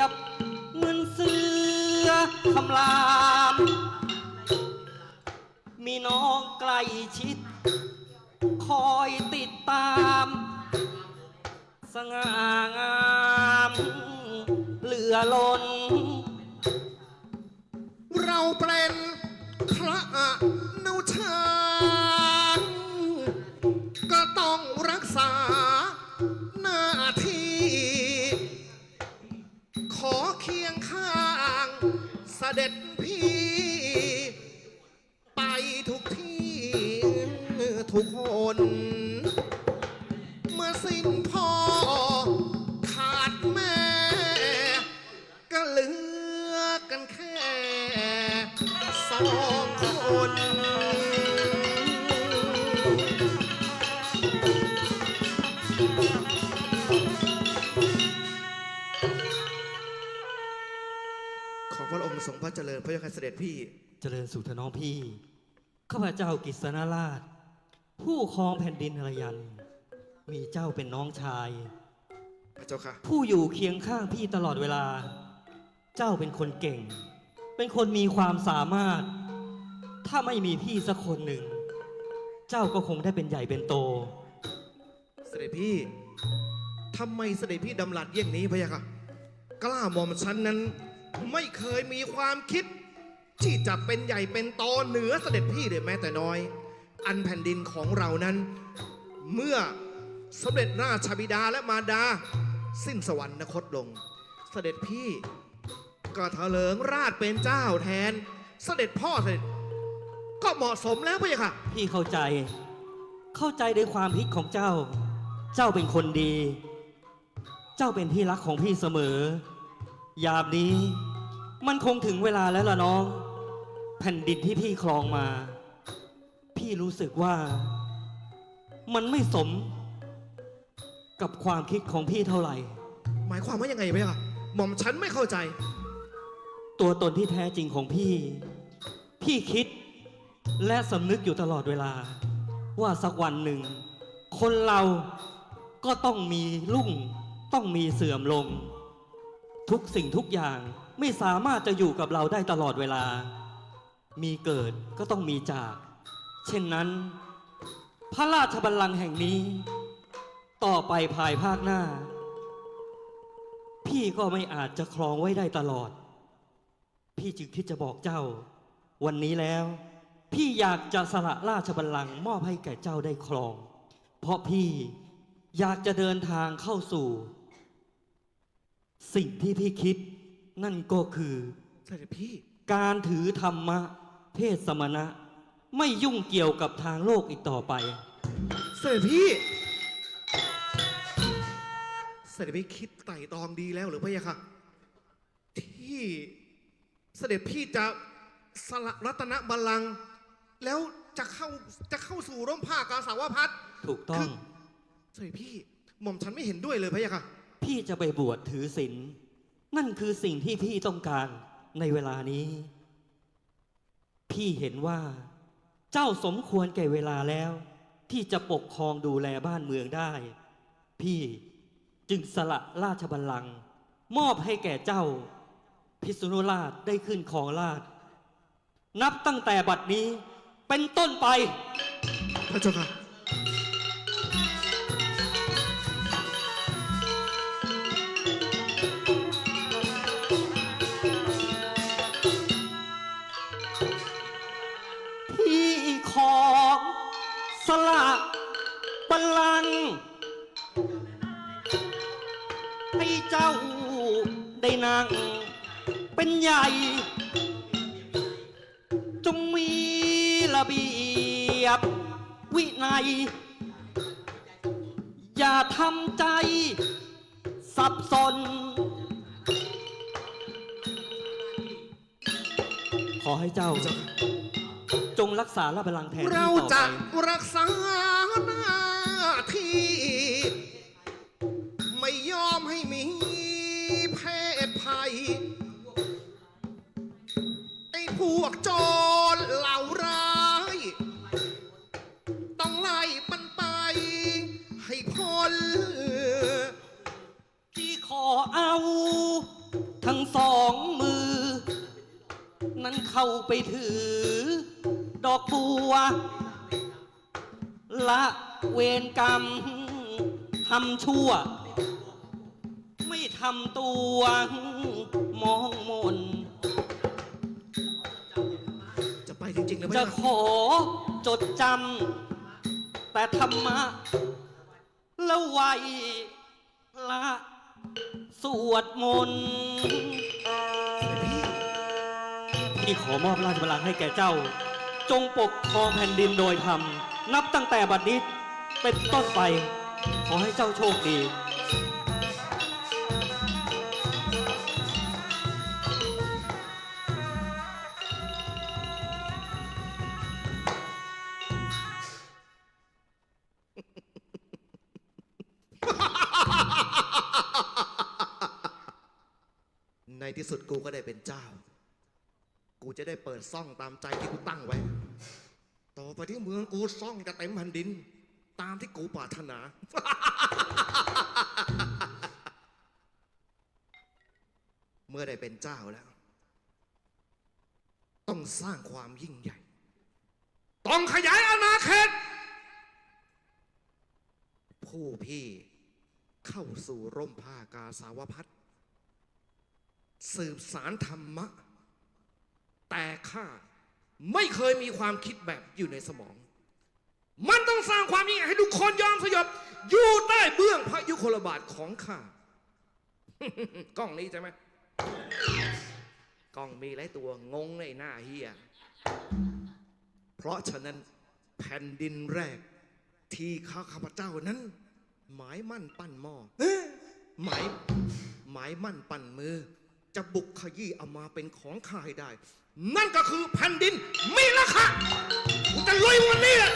ยบเหมือนเสือคำราม มีน้องใกล้ชิด คอยติดตาม สง่างามเหลือล้น เราเป็นพระอ พระองค์ทรงพระเจริญพระยาคเสด็จพี่ เจริญสุขน้องพี่ ข้าพเจ้ากิษณราช ผู้ครองแผ่นดินหรยัน มีเจ้าเป็นน้องชาย พระเจ้าค่ะ ผู้อยู่เคียงข้างพี่ตลอดเวลา เจ้าเป็นคนเก่ง เป็นคนมีความสามารถ ถ้าไม่มีพี่สักคนหนึ่ง เจ้าก็คงได้เป็นใหญ่เป็นโต เสด็จพี่ทำไมเสด็จพี่ดำรัสเยี่ยงนี้พะยะค่ะ กล้าหม่อมฉันนั้น ไม่เคยมีความคิด ที่จะเป็นใหญ่เป็นโตเหนือเสด็จพี่เลยแม้แต่น้อย อันแผ่นดินของเรานั้น เมื่อสมเด็จราชบิดาและมารดา สิ้นสวรรคตลง เสด็จพี่ก็เถลิงราชเป็นเจ้าแทน เสด็จพ่อเสด็จก็เหมาะสมแล้วพะยะค่ะ พี่เข้าใจ เข้าใจในความพิษของเจ้า เจ้าเป็นคนดี เจ้าเป็นที่รักของพี่เสมอ ยามนี้มันคงถึงเวลาแล้วล่ะน้อง แผ่นดินที่พี่ครองมา พี่รู้สึกว่า มันไม่สมกับความคิดของพี่เท่าไหร่ หมายความว่ายังไงพะยะค่ะหม่อมฉันไม่เข้าใจ ตัวตนที่แท้จริงของพี่ พี่คิดและสำนึกอยู่ตลอดเวลา ว่าสักวันหนึ่ง คนเราก็ต้องมีรุ่ง ต้องมีเสื่อมลง ทุกสิ่งทุกอย่างไม่สามารถจะอยู่กับเราได้ตลอดเวลา มีเกิดก็ต้องมีจาก เช่นนั้น พระราชบัลลังก์แห่งนี้ ต่อไปภายภาคหน้า พี่ก็ไม่อาจจะครองไว้ได้ตลอด พี่จึงคิดจะบอกเจ้า วันนี้แล้ว พี่อยากจะสละราชบัลลังก์มอบให้แก่เจ้าได้ครอง เพราะพี่อยากจะเดินทางเข้าสู่ สิ่งที่พี่คิดนั่นก็คือ เสด็จพี่การถือธรรมะเพศสมณะ ไม่ยุ่งเกี่ยวกับทางโลกอีกต่อไป เสด็จพี่เสด็จพี่คิดไต่ตรองดีแล้วหรือพะยะค่ะที่เสด็จพี่จะสละรัตนบัลลังก์แล้วจะเข้าจะเข้าสู่ร่มผ้ากาสาวพัดถูกต้องเสด็จพี่หม่อมฉันไม่เห็นด้วยเลยพะยะค่ะ พี่จะไปบวชถือศีลนั่นคือสิ่งที่พี่ต้องการในเวลานี้ พี่เห็นว่า เจ้าสมควรแก่เวลาแล้ว ที่จะปกครองดูแลบ้านเมืองได้ พี่จึงสละราชบัลลังก์มอบให้แก่เจ้า พิษณุราชได้ขึ้นครองราช นับตั้งแต่บัดนี้เป็นต้นไป พระเจ้าค่ะ ให้เจ้าได้นั่งเป็นใหญ่ จงมีระเบียบวินัย อย่าทำใจสับสน ขอให้เจ้าจงรักษาราชบัลลังก์แทนที่เราต่อจะไป รักษาหน้าที่ เพศภัย ไอ้พวกโจรเหล่าร้าย ต้องไล่มันไป ให้พ้นที่ขอเอา ทั้งสองมือ นั้นเข้าไปถือ ดอกบัว ละเวรกรรมทำชั่ว ไม่ทำตัวมองมน จะไปจริงๆนะพจะระยาขอจดจำแต่ธรรมะแล้วไหวละสวดมนต์พี่ขอมอบราชบัลลังก์ให้แก่เจ้า จงปกครองแผ่นดินโดยธรรม นับตั้งแต่บัดนี้เป็นต้นไป ขอให้เจ้าโชคดี ที่สุดกูก็ได้เป็นเจ้า กูจะได้เปิดซ่องตามใจที่กูตั้งไว้ ต่อไปที่เมืองกูซ่องจะเต็มแผ่นดิน ตามที่กูปรารถนา เมื่อได้เป็นเจ้าแล้ว ต้องสร้างความยิ่งใหญ่ ต้องขยายอาณาเขตผู้พี่เข้าสู่ร่มผ้ากาสาวพัฒน์ สืบสารธรรมะ แต่ข้าไม่เคยมีความคิดแบบอยู่ในสมอง มันต้องสร้างความยิ่งให้ทุกคนยอมสยบ อยู่ใต้เบื้องพระยุคลบาทของข้ากล้องนี้ใช่ไหมกล้องมีหลายตัวงงในหน้าเฮีย เพราะฉะนั้นแผ่นดินแรก ที่ข้าข้าพเจ้านั้น หมายมั่นปั้นหม้อเอ๊ะหมายหมายมั่นปั้นมือ จะบุกขยี้เอามาเป็นของข้าให้ได้ นั่นก็คือแผ่นดินมีราคากูจะลุยวันนี้แหละ